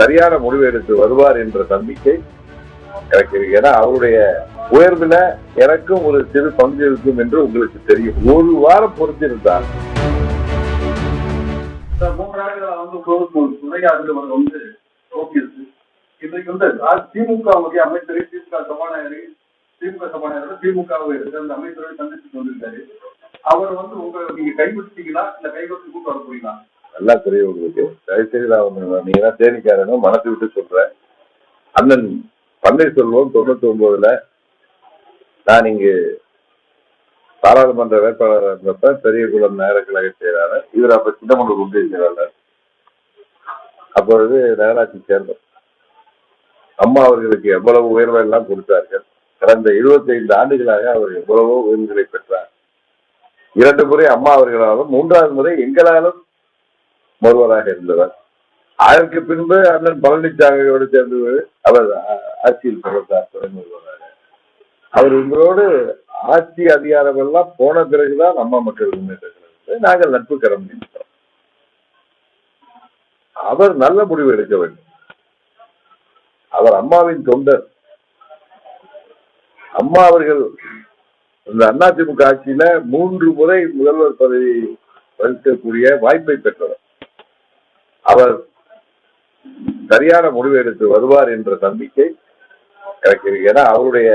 சரியான முடிவு எடுத்து வருவார் என்ற நம்பிக்கை எனக்கு இருக்கு. ஏன்னா அவருடைய உயர்வுல எனக்கும் ஒரு சிறு பங்கு இருக்கும் என்று உங்களுக்கு தெரியும். ஒரு வாரம் பொறுத்திருந்தார். இந்த வந்து வந்து இன்றைக்கு வந்து திமுகவுடைய அமைச்சரை திமுக சபாநாயகரை திமுக சபாநாயகர் திமுகவை அந்த அமைச்சரை சந்திச்சுட்டு வந்திருக்காரு அவர் வந்து உங்களை நீங்க கைவிட்டீங்களா இல்ல கைவிட்டு கூட்டு வர போறீங்களா? நல்லா தெரியும் உங்களுக்கு. தயவுசெய்து நான் நீங்க தான் தேனிக்காரங்க மனசு விட்டு சொல்றேன். அண்ணன் பன்னீர்செல்வம் தொண்ணூத்தி ஒன்பதுல நான் இங்கு பாராளுமன்ற வேட்பாளராக இருந்தப்ப பெரியகுளம் நேர கழக செயலாளர். இவர் அப்ப சின்னமனூர் ஒன்றிய செயலாளர். அப்பொழுது நகராட்சி சேர்ந்தோம் அம்மா அவர்களுக்கு எவ்வளவு உயர்வை எல்லாம் கொடுத்தார்கள். கடந்த 25 ஆண்டுகளாக அவர் எவ்வளவோ உயர்வுகளை பெற்றார். இரண்டு முறை அம்மா அவர்களாலும் மூன்றாவது முறை எங்களாலும் ஒருவராக இருந்தவர். அதற்கு பின்பு அண்ணன் பழனிசாமியோடு சேர்ந்து அவர் ஆட்சியில் பிறந்தார் துணை அவர் உங்களோடு ஆட்சி அதிகாரம் எல்லாம் போன பிறகுதான் அம்மா மக்கள் முன்னேற்ற நாங்கள் நட்பு கரம் நின்றோம் அவர் நல்ல முடிவு எடுக்க வேண்டும். அவர் அம்மாவின் தொண்டர். அம்மா அவர்கள் இந்த அதிமுக ஆட்சியில மூன்று முறை முதல்வர் பதவி வகிக்கக்கூடிய வாய்ப்பை பெற்றவர். அவர் சரியான முடிவு எடுத்து வருவார் என்ற நம்பிக்கை எனக்கு இருக்கு. ஏன்னா அவருடைய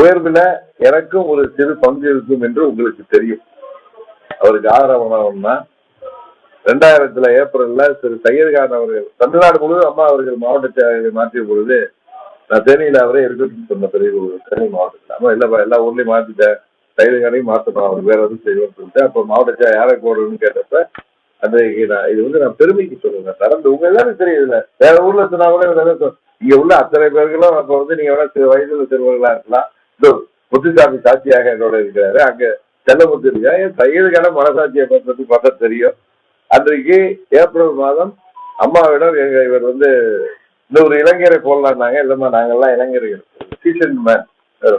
உயர்வுல எனக்கும் ஒரு சிறு பங்கு இருக்கும் என்று உங்களுக்கு தெரியும். அவருக்கு ஆதரவானவன்னா ரெண்டாயிரத்துல ஏப்ரல்ல திரு சையத்கான் அவர்கள் தமிழ்நாடு முழுவதும் அம்மா அவர்கள் மாவட்ட செயலாளரை மாற்றிய பொழுது நான் தேனியில அவரே இருக்கட்டும் சொன்ன பெரிய ஒரு தேனி மாவட்டத்தில். அம்மா இல்லப்பா எல்லா ஊர்லயும் மாத்திட்டேன். சையத்கானையும் மாற்றணும் அவர் வேற எதுவும் செய்வோம்னு சொல்லிட்டு அப்ப மாவட்ட செயலர் யாரை போடுறதுன்னு கேட்டப்ப அந்த நான் இது வந்து நான் பெருமைக்கு சொல்லுவேன் நடந்து உங்க எல்லாரும் தெரியுதுல வேற ஊர்ல சொன்னா கூட இங்க உள்ள அத்தனை பேர்களும் அப்ப வந்து நீங்க வேணா சிறு வயதுல சிறுவர்களா இருக்கலாம். இதோ முத்துசாமி சாட்சியாக என்னோட இருக்கிறாரு. அங்க செல்லமுத்து இருக்காரு. என் தையலுக்கான மனசாட்சியை பத்தி பார்த்தா தெரியும். அன்றைக்கு ஏப்ரல் மாதம் அம்மாவிடம் எங்க இவர் வந்து இந்த ஒரு இளைஞரை போடலான்னாங்க இல்லம்மா நாங்கெல்லாம் இளைஞர்கள். சீசன் மேன்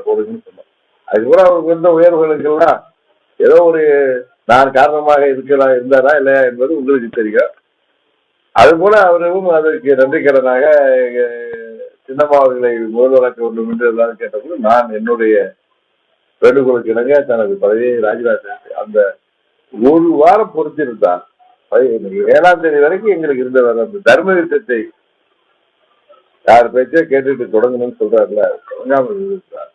போடுங்கன்னு சொன்னோம் அதுக்கப்புறம் அவருக்கு வந்த உயர்வுகளுக்கெல்லாம் ஏதோ ஒரு நான் காரணமாக இருக்கலாம் இருந்தாரா இல்லையா என்பது உங்களுக்கு தெரியும். அது போல அவரும் அதற்கு நன்றிக்கடனாக சின்னம்மா அவர்களை முதல்வராக்க வேண்டும் என்று எல்லாரும் கேட்டபோது நான் என்னுடைய வேண்டுகோளுக்கு இணங்க தனது பதவியை ராஜினாமா அந்த ஒரு வாரம் பொறுத்திருந்தார். ஏழாம் தேதி வரைக்கும் எங்களுக்கு இருந்தவர் அந்த தர்ம யுத்தத்தை யார் பேச்சே கேட்டுட்டு தொடங்கணும்னு சொல்றாருல தொடங்காமல் இருந்தார்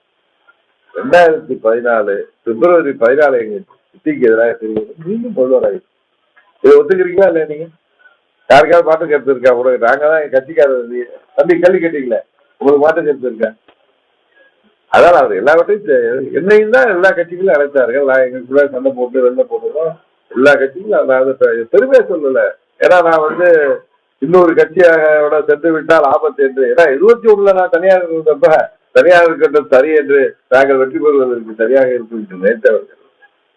ரெண்டாயிரத்தி பதினாலு பிப்ரவரி பதினாலு எங்களுக்கு சித்திக்கு எதிராக தெரியும் மீண்டும் முதல்வராகி இதை ஒத்துக்கிறீங்களா இல்லையா நீங்க? யாருக்காவது மாற்று கருத்து இருக்கா உங்களுக்கு நாங்க தான் என் கட்சிக்காரர் தம்பி கேள்வி கேட்டீங்களே? உங்களுக்கு மாற்று கருத்து இருக்கா அதான் அவர் எல்லாவற்றையும் என்னையும் தான் எல்லா கட்சிகளும் அழைத்தார்கள். நான் எங்களுக்குள்ள சண்டை போட்டு வெளில போட்டுருக்கோம். எல்லா கட்சிகளும் நான் வந்து பெருமையா சொல்லல. ஏன்னா நான் வந்து இன்னொரு கட்சியோட சென்று விட்டால் ஆபத்து என்று. ஏன்னா இருபத்தி ஒண்ணுல நான் தனியாக இருந்தப்ப தனியாக இருக்கட்டும் சரி என்று நாங்கள் வெற்றி பெறுவதற்கு சரியாக இருக்கும் என்று நினைத்தவர்கள்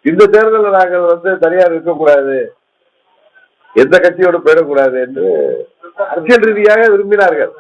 இந்த தேர்தலில் நாங்கள் வந்து தனியார் இருக்கக்கூடாது. எந்த கட்சியோடு போயிடக்கூடாது என்று அரசியல் ரீதியாக விரும்பினார்கள்.